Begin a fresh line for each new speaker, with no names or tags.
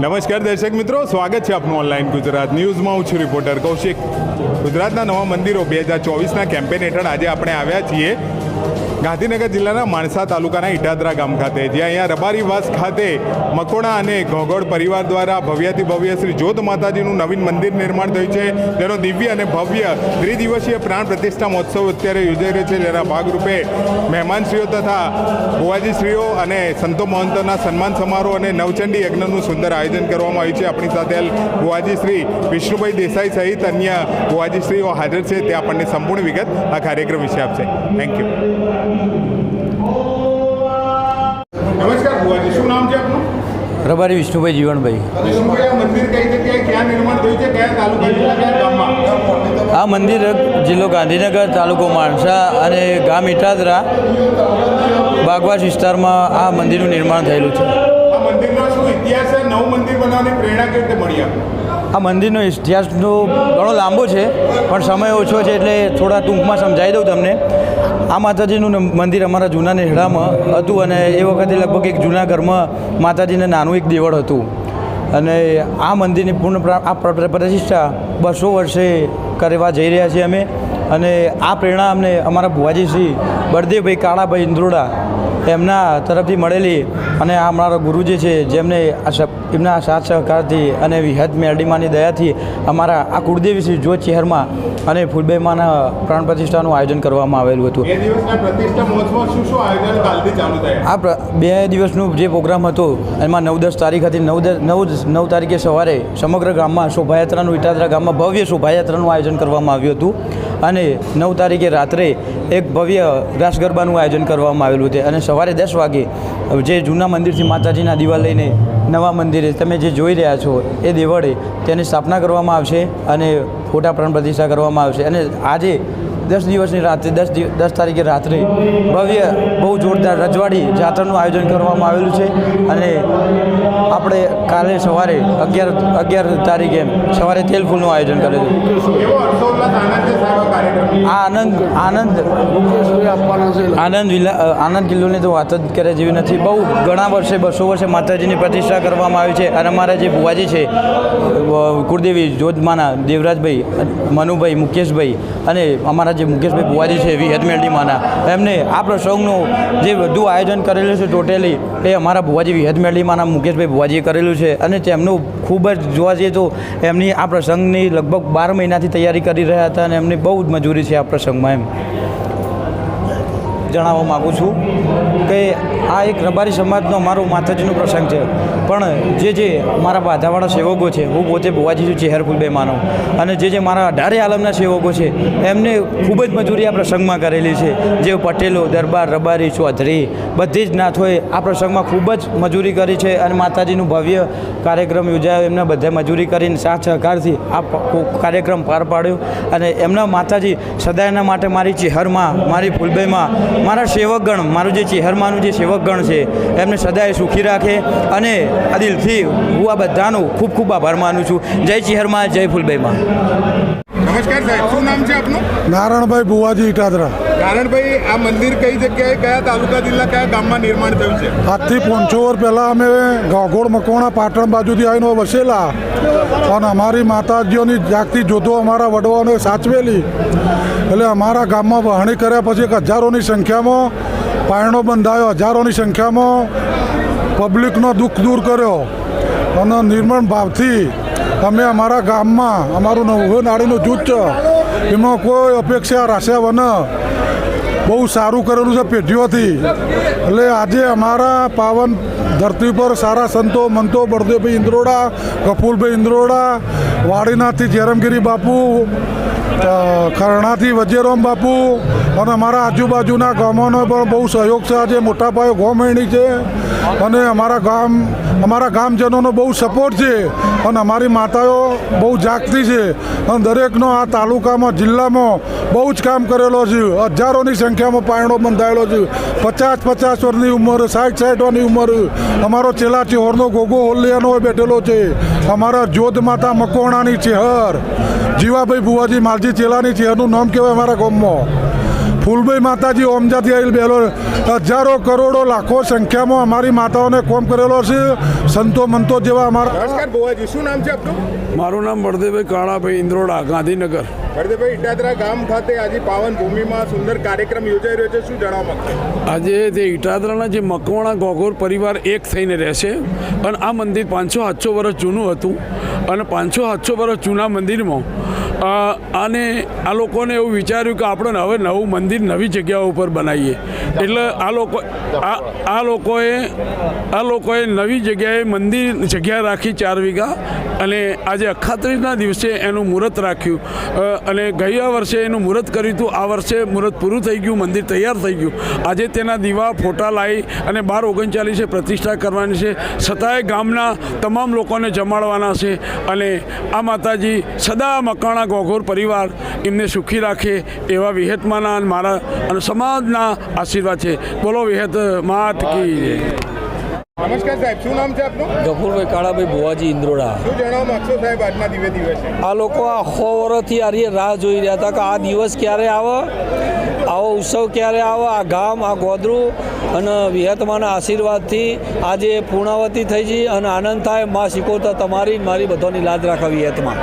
નમસ્કાર દર્શક મિત્રો, સ્વાગત છે આપનું ઓનલાઈન ગુજરાત ન્યૂઝમાં. હું છું રિપોર્ટર કૌશિક. ગુજરાતના નવા મંદિરો બે હજાર ચોવીસના કેમ્પેન હેઠળ આજે આપણે આવ્યા છીએ. ગાંધીનગર જિલ્લાના માણસા તાલુકાના ઇટાદરા ગામ ખાતે, જ્યાં અહીંયા રબારીવાસ ખાતે મકોડા અને ઘોઘોડ પરિવાર દ્વારા ભવ્યાથી ભવ્ય શ્રી જોત માતાજીનું નવીન મંદિર નિર્માણ થયું છે. તેનો દિવ્ય અને ભવ્ય ત્રિદિવસીય પ્રાણ પ્રતિષ્ઠા મહોત્સવ અત્યારે યોજાઈ રહ્યો છે. જેના ભાગરૂપે મહેમાનશ્રીઓ તથા ભુવાજીશ્રીઓ અને સંતો મહંતોના સન્માન સમારોહ અને નવચંડી યજ્ઞનું સુંદર આયોજન કરવામાં આવ્યું છે. આપણી સાથે ભુવાજીશ્રી શ્રી વિષ્ણુભાઈ દેસાઈ સહિત અન્ય ભુવાજીશ્રીઓ હાજર છે. તે આપણને સંપૂર્ણ વિગત આ કાર્યક્રમ વિશે આપશે. થેન્ક યુ નમસ્કાર ભુવાજી શું નામ છે આપનું?
રબારી વિષ્ણુભાઈ જીવણભાઈ.
વિષ્ણુભાઈ આ મંદિર કઈ જગ્યાએ ક્યાં નિર્માણ થયું છે? કયા તાલુકા જિલ્લા કયા ગામમાં?
આ મંદિર જિલ્લો ગાંધીનગર તાલુકો માણસા અને ગામ ઇટાદરા બાગવાસ વિસ્તારમાં આ મંદિરનું નિર્માણ થયેલું છે.
આ મંદિરનો શું ઇતિહાસ છે? નવું મંદિર બનાવવાની પ્રેરણા કેવી રીતે મળી આપને?
આ મંદિરનો ઇતિહાસનો ઘણો લાંબો છે, પણ સમય ઓછો છે એટલે થોડા ટૂંકમાં સમજાવી દઉં તમને. આ માતાજીનું મંદિર અમારા જૂના નેહડામાં હતું અને એ વખતે લગભગ એક જૂના ઘરમાં માતાજીને નાનું એક દેવળ હતું. અને આ મંદિરની પૂર્ણ આ પ્ર- પ્રતિષ્ઠા બસો વર્ષે કરવા જઈ રહ્યા છીએ અમે. અને આ પ્રેરણા અમને અમારા ભુવાજી શ્રી બળદેવભાઈ કાળાભાઈ ઇન્દ્રોડા એમના તરફથી મળેલી અને આ અમારા ગુરુજી છે જેમને આ એમના સાથ સહકારથી અને વિહદ મેરડીમાની દયાથી અમારા આ કુળદેવી શ્રી જોત શહેરમાં અને ફૂલબેમાના પ્રાણ પ્રતિષ્ઠાનું આયોજન કરવામાં આવેલું હતું. આ બે દિવસનું જે પ્રોગ્રામ હતો એમાં નવ દસ તારીખ હતી નવ દસ નવ નવ તારીખે સવારે સમગ્ર ગામમાં શોભાયાત્રાનું ઇટાદરા ગામમાં ભવ્ય શોભાયાત્રાનું આયોજન કરવામાં આવ્યું હતું. અને નવ તારીખે રાત્રે એક ભવ્ય રાસ ગરબાનું આયોજન કરવામાં આવેલું હતું. અને સવારે દસ વાગે જે જૂના મંદિરથી માતાજીના દીવા લઈને નવા મંદિરે તમે જે જોઈ રહ્યા છો એ દેવળે તેની સ્થાપના કરવામાં આવશે અને ફોટા પ્રાણ પ્રતિષ્ઠા કરવામાં આવશે. અને આજે દસ દિવસની રાત્રે, દસ દસ તારીખે રાત્રે ભવ્ય, બહુ જોરદાર રજવાડી જાત્રાનું આયોજન કરવામાં આવેલું છે. અને આપણે કાલે સવારે અગિયાર અગિયાર તારીખે સવારે તેલફૂલનું આયોજન કરેલું
આનંદ
આનંદ. આનંદ આનંદ કિલ્લોની તો વાત જ કરે જેવી નથી. બહુ ઘણા વર્ષે, બસો વર્ષે માતાજીની પ્રતિષ્ઠા કરવામાં આવી છે અને અમારા જે ભુવાજી છે કુળદેવી જોધમાના, દેવરાજભાઈ, મનુભાઈ, મુકેશભાઈ અને અમારા જે મુકેશભાઈ ભુવાજી છે વિહત મેલડીમાના એમને આ પ્રસંગનું જે બધું આયોજન કરેલું છે ટોટેલી, એ અમારા ભુવાજી વિહત મેલડીમાના મુકેશભાઈ ભુવાજીએ કરેલું છે અને તેમનું ખૂબ જ જોવા જઈએ તો એમની આ પ્રસંગની લગભગ બાર મહિનાથી તૈયારી કરી રહ્યા હતા અને એમની બહુ જ મજૂરી છે આ પ્રસંગમાં એમ જણાવવા માગું છું કે આ એક રબારી સમાજનો અમારો માતાજીનો પ્રસંગ છે. પણ જે જે મારા બાધાવાળા સેવકો છે, હું પોતે ભુવાજી છું, ચેહર ફૂલબે માનવ અને જે જે મારા અઢારે આલમના સેવકો છે, એમને ખૂબ જ મજૂરી આ પ્રસંગમાં કરેલી છે. જે પટેલો, દરબાર, રબારી, ચૌધરી, બધી જ નાથોએ આ પ્રસંગમાં ખૂબ જ મજૂરી કરી છે અને માતાજીનું ભવ્ય કાર્યક્રમ યોજાયો. એમને બધા મજૂરી કરીને સાથ સહકારથી આ કાર્યક્રમ પાર પાડ્યો. અને એમના માતાજી સદાયના માટે મારી ચેહરમાં, મારી ફૂલબાઈમાં મારા સેવકગણ, મારું જે ચેહરમાંનું જે સેવકગણ છે, એમને સદાય સુખી રાખે અને આ દિલથી હું આ બધાનું ખૂબ ખૂબ આભાર માનું છું. જય ચિહરમાં જય ફૂલબાઈમાં
નમસ્કાર સાહેબ શું નામ છે આપનું?
નારાયણભાઈ ભુવાજી ઇટાદરા.
નારાયણભાઈ આ મંદિર કઈ જગ્યાએ કયા તાલુકા જિલ્લા કયા ગામમાં નિર્માણ થયું છે?
આજથી પાંચસો વર્ષ પહેલાં અમે ગાગોળ મકવાણા પાટણ બાજુથી આવીને વસેલા. અને અમારી માતાજીઓની જાગતી જોતો અમારા વડવાઓને સાચવેલી. એટલે અમારા ગામમાં વહાણી કર્યા પછી એક હજારોની સંખ્યામાં પાયણો બંધાયો હજારોની સંખ્યામાં પબ્લિકનો દુઃખ દૂર કર્યો અને નિર્મળ ભાવથી અમે અમારા ગામમાં અમારું નવું નાળીનું જૂથ છે. એમાં કોઈ અપેક્ષા રાખ્યા વન બહુ સારું કરેલું છે પેઢીઓથી. એટલે આજે અમારા પાવન ધરતી પર સારા સંતો, મંતો, બળદેવભાઈ ઇન્દ્રોડા કપૂલભાઈ ઇન્દ્રોડા, વાડીનાથથી જેરમગીરી બાપુ ખરણાથી વજેરામ બાપુ અને અમારા આજુબાજુના ગામોનો પણ બહુ સહયોગ છે. આજે મોટા પાયે ગોમેણી છે અને અમારા ગામ, અમારા ગામજનોનો બહુ સપોર્ટ છે અને અમારી માતાઓ બહુ જાગતી છે. અને દરેકનો આ તાલુકામાં, જિલ્લામાં બહુ જ કામ કરેલો છે. હજારોની સંખ્યામાં પાયણો બંધાયેલો છે. પચાસ પચાસ વર્ષની ઉંમર, સાઠ સાઠ ઉંમર. અમારો ચેલા ચેહોરનો ગોગો હોલિયાનો બેઠેલો છે. અમારા જોધ માતા મકોણાની ચેહર, જીવાભાઈ ભુવાજી માલજી ચેલાની ચેહરનું નામ કહેવાય અમારા ગામમાં. ફૂલભાઈ માતાજી ઓમજાથી આવેલ બેલો હજારો કરોડો લાખો સંખ્યામાં અમારી માતાઓને કોમ કરેલો છે. સંતો મંતો જેવા અમારા
નમસ્કાર ભુવાજી શું નામ છે આપનું?
મારું નામ બળદેવભાઈ કાણાભાઈ ઇન્દ્રોડા ગાંધીનગર.
હરદેભાઈ ઇટાદરા ગામ ખાતે આજે પાવન ભૂમિમાં સુંદર કાર્યક્રમ યોજાઈ રહ્યો છે. શું જણાવવા માંગશો?
આજે તે ઇટાદરાના જે મકવાણા ગોગોર પરિવાર એક થઈને રહેશે અને આ મંદિર પાંચસો સાતસો વર્ષ જૂનું હતું અને પાંચસો સાતસો વર્ષ જૂના મંદિરમાં આને આ લોકોને એવું વિચાર્યું કે આપણે હવે નવું મંદિર નવી જગ્યા ઉપર બનાવીએ. એટલે આ લોકો આ લોકોએ આ લોકોએ નવી જગ્યાએ મંદિર જગ્યા રાખી ચાર વીઘા અને આજે અખાત્રીસના દિવસે એનું મુહૂર્ત રાખ્યું. અને ગયા વર્ષે એનું મુહૂર્ત કર્યું હતું. આ વર્ષે મુહૂર્ત પૂરું થઈ ગયું, મંદિર તૈયાર થઈ ગયું. આજે તેના દીવા, ફોટા લાવી અને બાર ઓગણચાલીસે પ્રતિષ્ઠા કરવાની છે. છતાંય ગામના તમામ લોકોને જમાડવાના છે. અને આ માતાજી સદા મકાણા ગોઘોર પરિવાર એમને સુખી રાખે એવા વિહેતમાના મારા અને સમાજના આશીર્વાદ છે. બોલો વિહેત માત કી.
નમસ્કાર સાહેબ શું નામ છે આપનું?
ગફુરભાઈ કાળાભાઈ ભુવાજી ઇન્દ્રોડા.
શું જણાવવા માંગશો સાહેબ આજના દિવસે દિવસે?
આ લોકો આ સો વર્ષથી આરી રાહ જોઈ રહ્યા હતા કે આ દિવસ ક્યારે આવે આવો ઉત્સવ ક્યારે આવે આ ગામ આ ગોદરું અને વિહતમાના આશીર્વાદથી આજે પૂર્ણાવતી થઈ જઈ અને આનંદ થાયમાં શીખોતા તમારી મારી બધાની લાજ રાખા વિહતમાં.